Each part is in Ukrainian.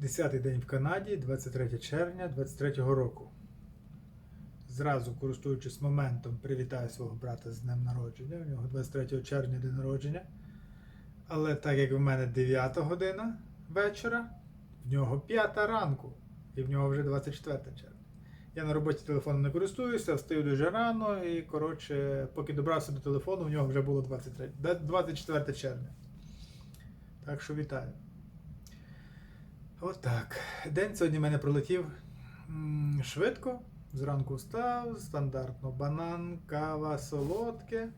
Десятий день в Канаді, 23 червня 23 року. Зразу, користуючись моментом, привітаю свого брата з днем народження. У нього 23 червня день народження. Але так як в мене 9 година вечора, в нього 5 ранку, і в нього вже 24 червня. Я на роботі телефоном не користуюся, встаю дуже рано і, коротше, поки добрався до телефону, в нього вже було 23, 24 червня. Так що вітаю. Отак. День сьогодні в мене пролетів швидко. Зранку встав, стандартно банан, кава, солодке.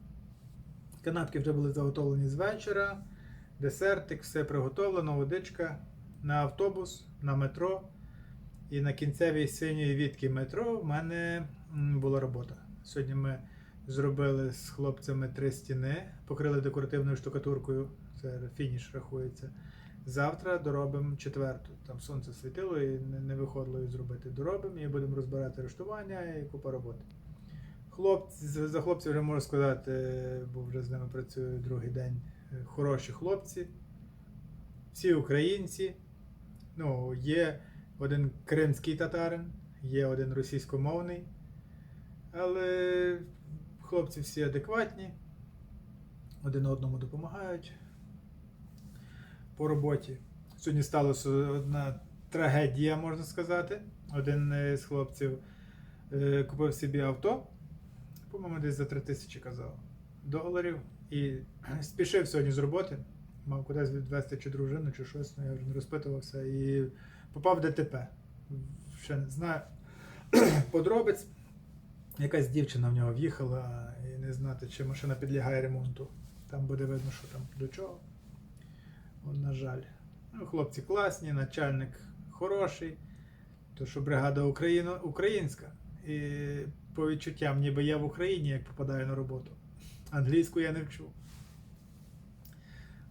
Канапки вже були заготовлені з вечора. Десертик, все приготовлено, водичка на автобус, на метро. І на кінцевій синьої відки метро в мене була робота. Сьогодні ми зробили з хлопцями три стіни, покрили декоративною штукатуркою. Це фініш рахується. Завтра доробимо четверту. Там сонце світило і не, виходило її зробити. Доробимо і будемо розбирати рештування і купа роботи. Хлопці, за за хлопців вже можу сказати, бо вже з ними працюю другий день. е, Хороші хлопці, всі українці. Ну, є один кримський татарин, є один російськомовний. Але хлопці всі адекватні, один одному допомагають по роботі. Сьогодні сталася одна трагедія, можна сказати. Один з хлопців е, купив собі авто, по-моєму, десь за 3 тисячі казав, доларів. І спішив сьогодні з роботи. Мав кудись відвезти чи дружину, чи щось, ну я вже не розпитувався. І попав в ДТП. Ще не знаю подробиць. Якась дівчина в нього в'їхала і не знати, чи машина підлягає ремонту. Там буде видно, що там до чого. На жаль. Ну, хлопці класні, начальник хороший. То що бригада Україна, українська. І по відчуттям, ніби я в Україні, як попадаю на роботу. Англійську я не вчу.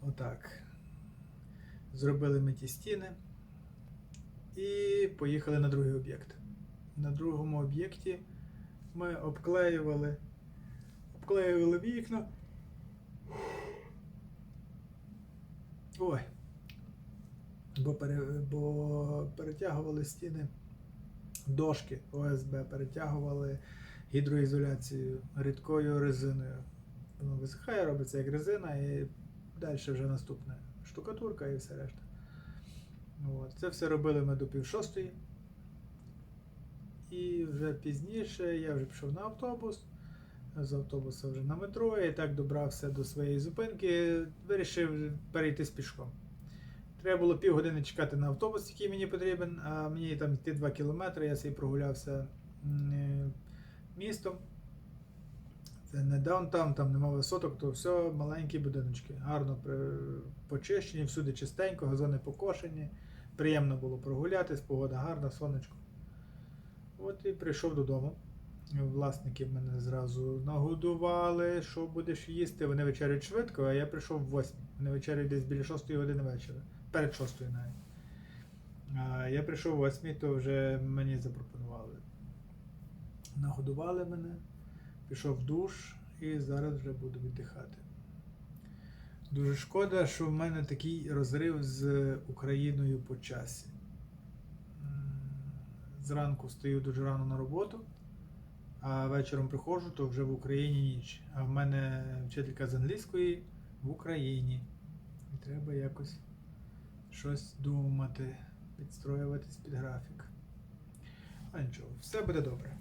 Отак. Зробили ми ті стіни і поїхали на другий об'єкт. На другому об'єкті ми обклеювали, обклеювали вікна. Ой. Бо, пере, бо перетягували стіни дошки ОСБ, перетягували гідроізоляцією рідкою резиною. Воно висихає, робиться як резина, і далі вже наступне штукатурка і все решта. От. Це все робили ми до пів шостої. І вже пізніше я вже пішов на автобус, з автобуса вже на метро, і так добрався до своєї зупинки, вирішив перейтись пішком. Треба було півгодини чекати на автобус, який мені потрібен, а мені там йти 2 кілометри, я собі прогулявся е, містом. Це не даунтаун, там нема висоток, то все маленькі будиночки. Гарно почищені, всюди чистенько, газони покошені. Приємно було прогулятись, погода гарна, сонечко. От і прийшов додому. Власники мене зразу нагодували, що будеш їсти. Вони вечеряють швидко, а я прийшов в 8. Вони вечеряють десь біля 6 години вечора. Перед 6 навіть. А я прийшов в 8, то вже мені запропонували. Нагодували мене, пішов в душ і зараз вже буду віддихати. Дуже шкода, що в мене такий розрив з Україною по часі. Зранку стою дуже рано на роботу, а вечором приходжу, то вже в Україні ніч. А в мене вчителька з англійської в Україні. І треба якось щось думати, підстроюватись під графік. А нічого, все буде добре.